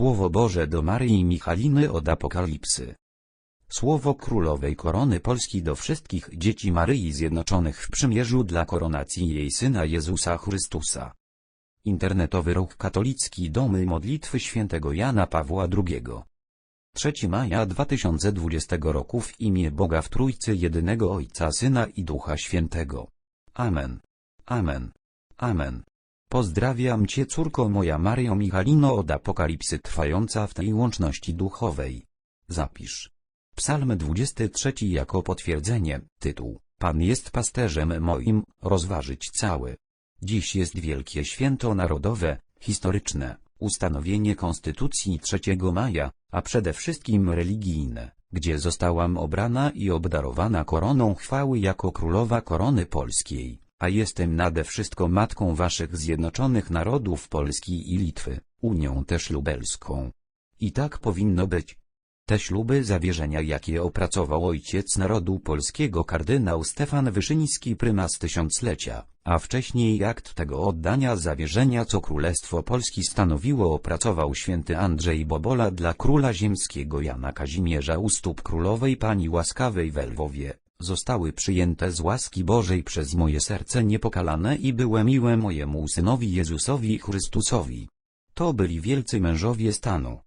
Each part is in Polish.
Słowo Boże do Maryi Michaliny od Apokalipsy. Słowo Królowej Korony Polski do wszystkich dzieci Maryi Zjednoczonych w przymierzu dla koronacji jej Syna Jezusa Chrystusa. Internetowy ruch katolicki Domy Modlitwy Świętego Jana Pawła II. 3 maja 2020 roku w imię Boga w Trójcy Jedynego Ojca Syna i Ducha Świętego. Amen. Amen. Amen. Pozdrawiam Cię córko moja Mario Michalino od Apokalipsy trwająca w tej łączności duchowej. Zapisz. Psalm 23 jako potwierdzenie, tytuł, Pan jest pasterzem moim, rozważyć cały. Dziś jest wielkie święto narodowe, historyczne, ustanowienie Konstytucji 3 maja, a przede wszystkim religijne, gdzie zostałam obrana i obdarowana koroną chwały jako królowa korony polskiej, a jestem nade wszystko matką waszych zjednoczonych narodów Polski i Litwy, Unią też lubelską. I tak powinno być. Te śluby zawierzenia jakie opracował ojciec narodu polskiego kardynał Stefan Wyszyński prymas tysiąclecia, a wcześniej akt tego oddania zawierzenia co Królestwo Polski stanowiło opracował święty Andrzej Bobola dla króla ziemskiego Jana Kazimierza u stóp królowej pani łaskawej w Lwowie, zostały przyjęte z łaski Bożej przez moje serce niepokalane i były miłe mojemu synowi Jezusowi Chrystusowi. To byli wielcy mężowie stanu.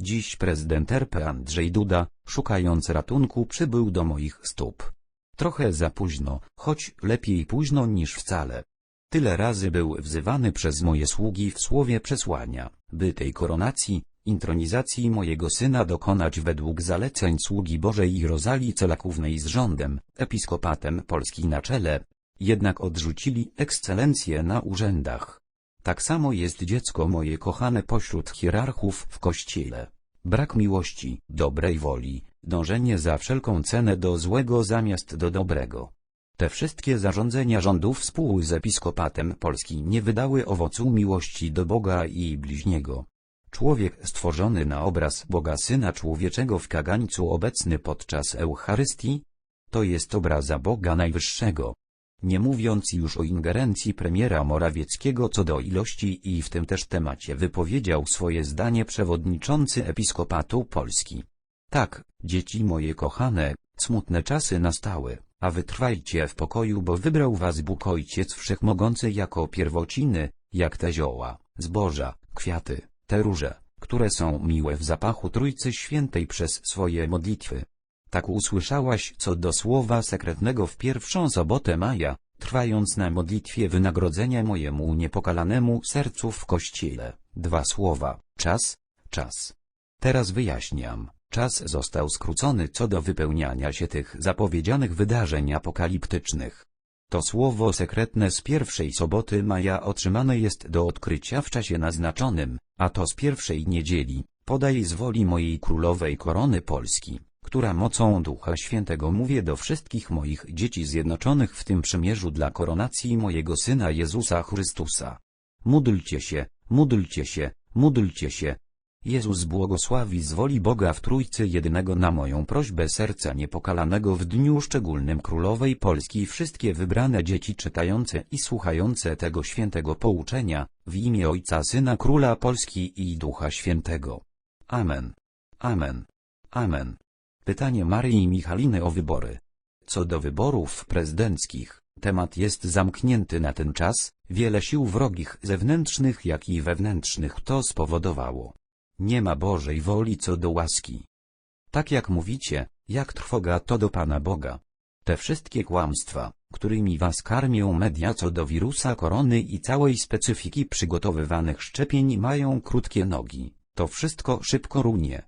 Dziś prezydent RP Andrzej Duda, szukając ratunku przybył do moich stóp. Trochę za późno, choć lepiej późno niż wcale. Tyle razy był wzywany przez moje sługi w słowie przesłania, by tej koronacji, intronizacji mojego syna dokonać według zaleceń sługi Bożej i Rozalii Celakównej z rządem, episkopatem Polski na czele, jednak odrzucili ekscelencję na urzędach. Tak samo jest dziecko moje kochane pośród hierarchów w kościele. Brak miłości, dobrej woli, dążenie za wszelką cenę do złego zamiast do dobrego. Te wszystkie zarządzenia rządów współ z episkopatem Polski nie wydały owocu miłości do Boga i bliźniego. Człowiek stworzony na obraz Boga Syna Człowieczego w kagańcu obecny podczas Eucharystii, to jest obraza Boga Najwyższego. Nie mówiąc już o ingerencji premiera Morawieckiego co do ilości i w tym też temacie wypowiedział swoje zdanie przewodniczący Episkopatu Polski. Tak, dzieci moje kochane, smutne czasy nastały, a wytrwajcie w pokoju, bo wybrał was Bóg Ojciec Wszechmogący jako pierwociny, jak te zioła, zboża, kwiaty, te róże, które są miłe w zapachu Trójcy Świętej przez swoje modlitwy. Tak usłyszałaś co do słowa sekretnego w pierwszą sobotę maja, trwając na modlitwie wynagrodzenia mojemu niepokalanemu sercu w kościele. Dwa słowa, czas, czas. Teraz wyjaśniam, czas został skrócony co do wypełniania się tych zapowiedzianych wydarzeń apokaliptycznych. To słowo sekretne z pierwszej soboty maja otrzymane jest do odkrycia w czasie naznaczonym, a to z pierwszej niedzieli, podaj z woli mojej królowej korony Polski która mocą Ducha Świętego mówię do wszystkich moich dzieci zjednoczonych w tym przymierzu dla koronacji mojego Syna Jezusa Chrystusa. Módlcie się, módlcie się, módlcie się. Jezus błogosławi z woli Boga w Trójcy jedynego na moją prośbę serca niepokalanego w dniu szczególnym Królowej Polski wszystkie wybrane dzieci czytające i słuchające tego świętego pouczenia, w imię Ojca Syna Króla Polski i Ducha Świętego. Amen. Amen. Amen. Pytanie Maryi Michaliny o wybory. Co do wyborów prezydenckich, temat jest zamknięty na ten czas, wiele sił wrogich zewnętrznych jak i wewnętrznych to spowodowało. Nie ma Bożej woli co do łaski. Tak jak mówicie, jak trwoga to do Pana Boga. Te wszystkie kłamstwa, którymi was karmią media co do wirusa korony i całej specyfiki przygotowywanych szczepień mają krótkie nogi, to wszystko szybko runie.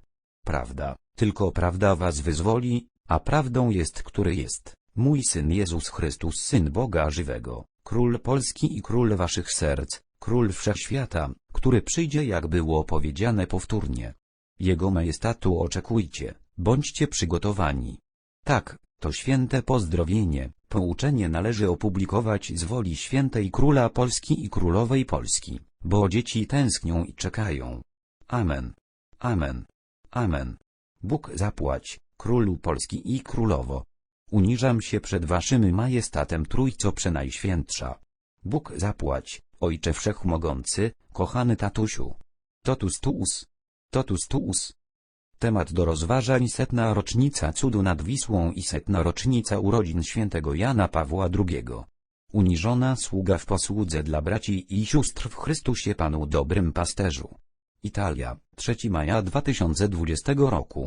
Prawda, tylko prawda was wyzwoli, a prawdą jest który jest, mój Syn Jezus Chrystus Syn Boga żywego, Król Polski i Król waszych serc, Król Wszechświata, który przyjdzie jak było powiedziane powtórnie. Jego majestatu oczekujcie, bądźcie przygotowani. Tak, to święte pozdrowienie, pouczenie należy opublikować z woli świętej Króla Polski i Królowej Polski, bo dzieci tęsknią i czekają. Amen. Amen. Amen. Bóg zapłać, królu Polski i królowo. Uniżam się przed waszym majestatem trójco przenajświętsza. Bóg zapłać, ojcze wszechmogący, kochany tatusiu. Totus tuus. Totus tuus. Temat do rozważań setna rocznica cudu nad Wisłą i setna rocznica urodzin świętego Jana Pawła II. Uniżona sługa w posłudze dla braci i sióstr w Chrystusie Panu Dobrym Pasterzu. Italia, 3 maja 2020 roku.